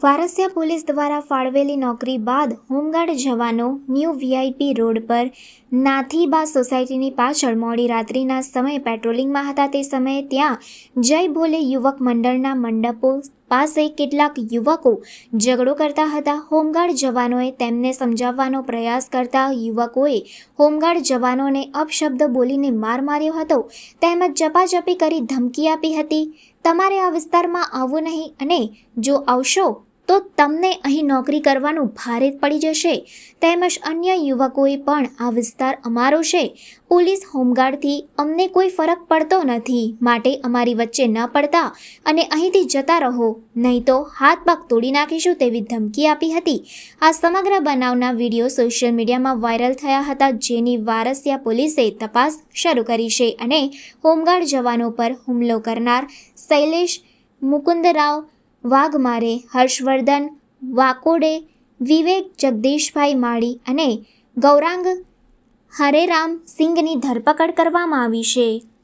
Varasiya police દ્વારા ફાળવેલી નોકરી બાદ હોમગાર્ડ જવાનો ન્યૂ વીઆઈપી રોડ પર નાથીબા સોસાયટીની પાછળ મોડી રાત્રિના સમયે પેટ્રોલિંગમાં હતા તે સમયે ત્યાં જય ભોલે યુવક મંડળના મંડપો પાસે કેટલાક યુવકો ઝઘડો કરતા હતા. હોમગાર્ડ જવાનોએ તેમને સમજાવવાનો પ્રયાસ કરતા યુવકોએ હોમગાર્ડ જવાનોને અપશબ્દ બોલીને માર માર્યો હતો. તેમજ ચપાચપી કરી ધમકી આપી હતી. તમારે આ વિસ્તારમાં આવવું નહીં અને જો આવશો તો તમને અહીં નોકરી કરવાનું ભારે પડી જશે. તેમજ અન્ય યુવકોએ પણ આ વિસ્તાર અમારો છે. પોલીસ હોમગાર્ડથી અમને કોઈ ફરક પડતો નથી. માટે અમારી વચ્ચે ન પડતા અને અહીંથી જતા રહો. નહીં તો હાથ પગ તોડી નાખીશું તેવી ધમકી આપી હતી. આ સમગ્ર બનાવના વીડિયો સોશિયલ મીડિયામાં વાયરલ થયા હતા જેની વારસિયા પોલીસે તપાસ શરૂ કરી છે અને હોમગાર્ડ જવાનો પર હુમલો કરનાર શૈલેષ મુકુંદરાવ વાઘમારે હર્ષવર્ધન વાકોડે વિવેક જગદીશભાઈ માળી અને ગૌરાંગ હરેરામ સિંઘની ધરપકડ કરવામાં આવી છે.